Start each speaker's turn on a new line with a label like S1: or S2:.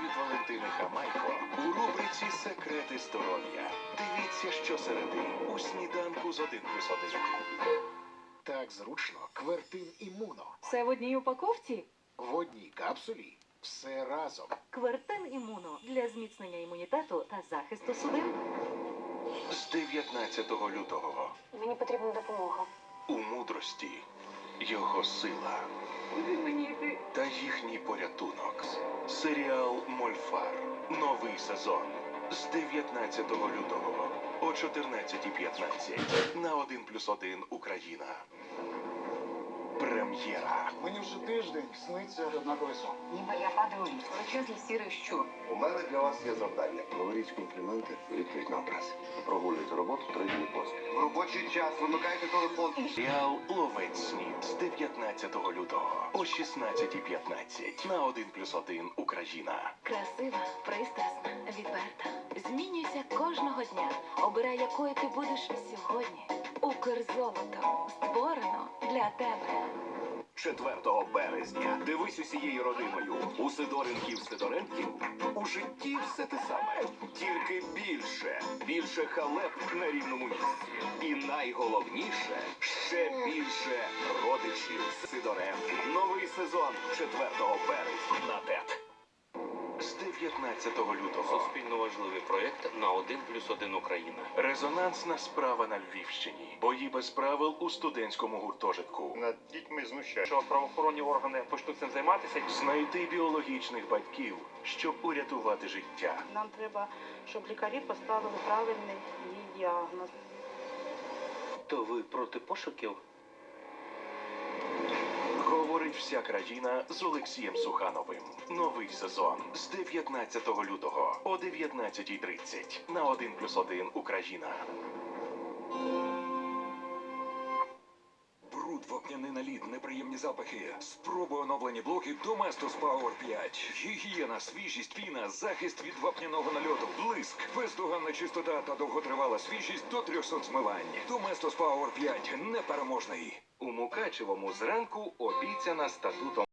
S1: від Валентини Хамайко у рубриці Секрети здоров'я. Дивіться, що середи у сніданку з 1 плюс 1.
S2: Так зручно. Квертин імуно.
S3: Все в одній упаковці?
S2: В одній капсулі. Все разом.
S3: Квертин імуно для зміцнення імунітету та захисту судин.
S1: З 19 лютого
S3: Мені потрібна допомога.
S1: у мудрості його сила
S3: Куди мені йти?
S1: та порятунок. Серіал Мольфар. Новий сезон з 19 лютого о 14.15 на 1 плюс 1 Україна. Прем'єра.
S2: Мені вже тиждень сниться однаковий сон.
S4: Ніби я падаю у ліс. Величезний сірий щур.
S5: У мене для вас є завдання. Говоріть компліменти, відповідь на образи. Прогулюйте роботу три дні поспіль. Робочий час вимикайте телефон.
S1: Серіал Ловець снід з 19 лютого о 16.15 на 1 плюс 1 Україна.
S3: Красива, пристрасна, відверта. Змінюйся кожного дня. Обирай, якою ти будеш сьогодні. Укрзолото створено для тебе.
S6: 4 березня. Дивись усією родиною. У Сидоренків Сидоренків у житті все те саме. Тільки більше, більше халеп на рівному місці. І найголовніше ще більше родичів Сидоренків. Новий сезон 4 березня на ТЕТ.
S1: З 19 лютого
S7: Суспільно важливий проєкт на 1 плюс 1 Україна.
S1: резонансна справа на Львівщині. Бої без правил у студентському гуртожитку.
S5: Над дітьми знущаються.
S7: Що правоохоронні органи почнуть цим займатися?
S1: Знайти біологічних батьків, щоб урятувати життя.
S8: Нам треба, щоб лікарі поставили правильний діагноз.
S7: То ви проти пошуків?
S1: Вся країна з Олексієм Сухановим. Новий сезон з 19 лютого о 19.30 на 1 плюс 1 Україна.
S9: Вапняний наліт, неприємні запахи. Спробуй оновлені блоки Domestos Power 5. Гігієна, свіжість, піна, захист від вапняного нальоту, блиск, бездоганна чистота та довготривала свіжість до 300 змивань. Domestos Power 5 непереможний.
S1: У Мукачевому зранку обіцяна статутом.